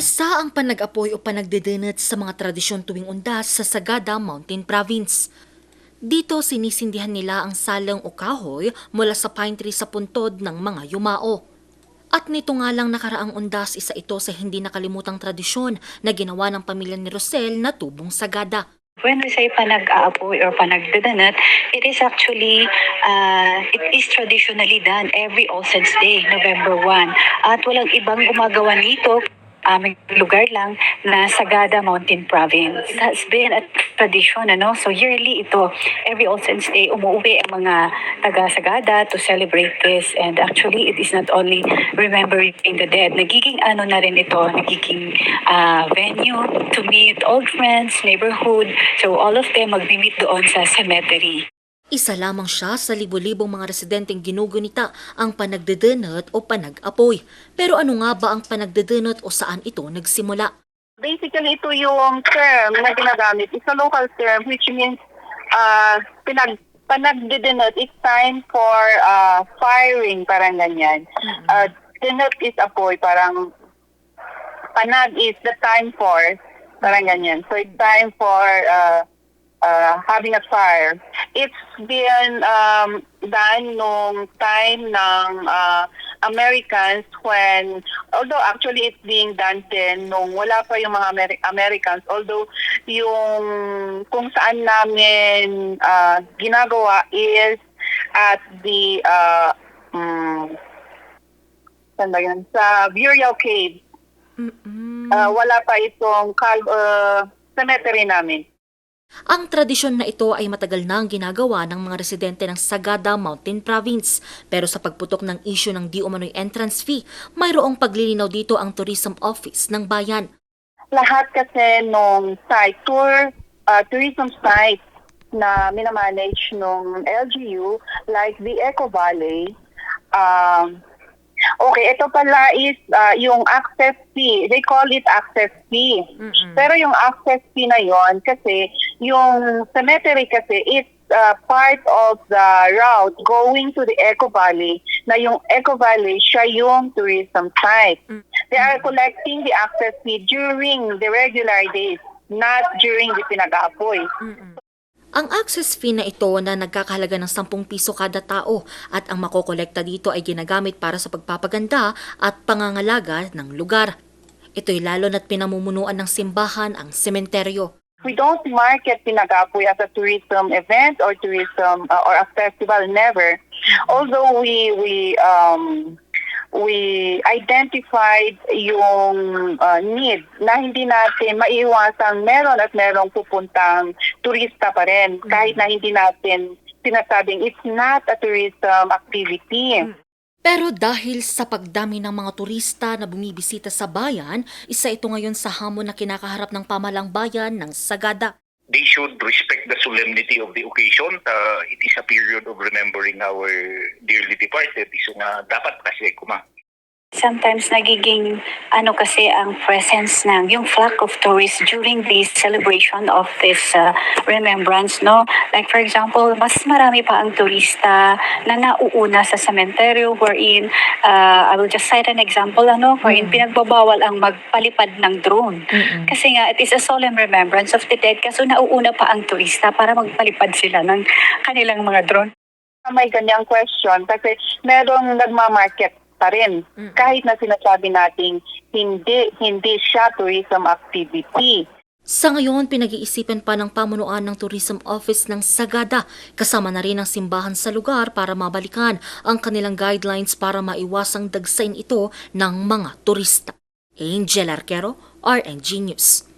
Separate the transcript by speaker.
Speaker 1: Isa ang panag-apoy o panagdedunot sa mga tradisyon tuwing undas sa Sagada Mountain Province. Dito sinisindihan nila ang salong o kahoy mula sa pine tree sa puntod ng mga yumao. At nito nga lang nakaraang undas, isa ito sa hindi nakalimutang tradisyon na ginawa ng pamilya ni Rosel na tubong Sagada.
Speaker 2: When we say panag-aapoy or panagdadanat, it is actually, uh, it is traditionally done every All Saints Day, November 1. At walang ibang gumagawa nito, aming lugar lang na Sagada Mountain Province. It has been a tradition, ano? So yearly ito, every All Saints Day, umuwi ang mga taga-Sagada to celebrate this. And actually, it is not only remembering the dead. Nagiging ano na rin ito, nagiging ah, venue to meet old friends, neighborhood. So all of them magmi-meet doon sa cemetery.
Speaker 1: Isa lamang siya sa libo-libong mga residenteng ginugunita ang panagdedunot o panag-apoy. Pero ano nga ba ang panagdedunot o saan ito nagsimula?
Speaker 3: basically ito yung term na ginagamit. It's a local term which means uh, pinag panagdidenote. It's time for uh, firing, parang ganyan. Uh, denote is apoy, parang panag is the time for, parang ganyan. So it's time for uh, uh, having a fire. It's been um, done nung time ng uh, Americans when, although actually it's being done din nung wala pa yung mga Ameri- Americans, although yung kung saan namin uh, ginagawa is at the uh, um, saan ba yun? sa burial cave. Uh, wala pa itong cal- uh, cemetery namin.
Speaker 1: Ang tradisyon na ito ay matagal na ang ginagawa ng mga residente ng Sagada Mountain Province. Pero sa pagputok ng issue ng di umano'y entrance fee, mayroong paglilinaw dito ang Tourism Office ng bayan.
Speaker 3: lahat kasi nung site tour, uh, tourism site na minamanage nung LGU, like the Eco Valley, um, okay, ito pala is uh, yung access fee. They call it access fee. Pero yung access fee na yon kasi yung cemetery kasi it's uh, part of the route going to the Eco Valley na yung Eco Valley siya yung tourism site. They are collecting the access fee during the regular days, not during the pinag-aapoy.
Speaker 1: Ang access fee na ito na nagkakahalaga ng 10 piso kada tao at ang makokolekta dito ay ginagamit para sa pagpapaganda at pangangalaga ng lugar. Ito'y lalo na't pinamumunuan ng simbahan ang sementeryo.
Speaker 3: We don't market Pinagapoy as a tourism event or tourism uh, or a festival, never. Although we we um we identified yung uh, need na hindi natin maiiwasang meron at merong pupuntang turista pa rin kahit na hindi natin sinasabing it's not a tourism activity.
Speaker 1: Pero dahil sa pagdami ng mga turista na bumibisita sa bayan, isa ito ngayon sa hamon na kinakaharap ng pamalang bayan ng Sagada.
Speaker 4: they should respect the solemnity of the occasion. Uh, it is a period of remembering our dearly departed. So nga, dapat kasi kuma.
Speaker 2: Sometimes nagiging ano kasi ang presence ng yung flock of tourists during the celebration of this uh, remembrance, no? Like for example, mas marami pa ang turista na nauuna sa cementerio wherein, uh, I will just cite an example, ano, wherein pinagbabawal ang magpalipad ng drone. Kasi nga, it is a solemn remembrance of the dead kaso nauuna pa ang turista para magpalipad sila ng kanilang mga drone.
Speaker 3: May ganyang question kasi merong nagmamarket pa rin. Kahit na sinasabi nating hindi hindi siya tourism activity.
Speaker 1: Sa ngayon, pinag-iisipan pa ng pamunuan ng Tourism Office ng Sagada, kasama na rin ang simbahan sa lugar para mabalikan ang kanilang guidelines para maiwasang dagsain ito ng mga turista. Angel Arquero, RNG News.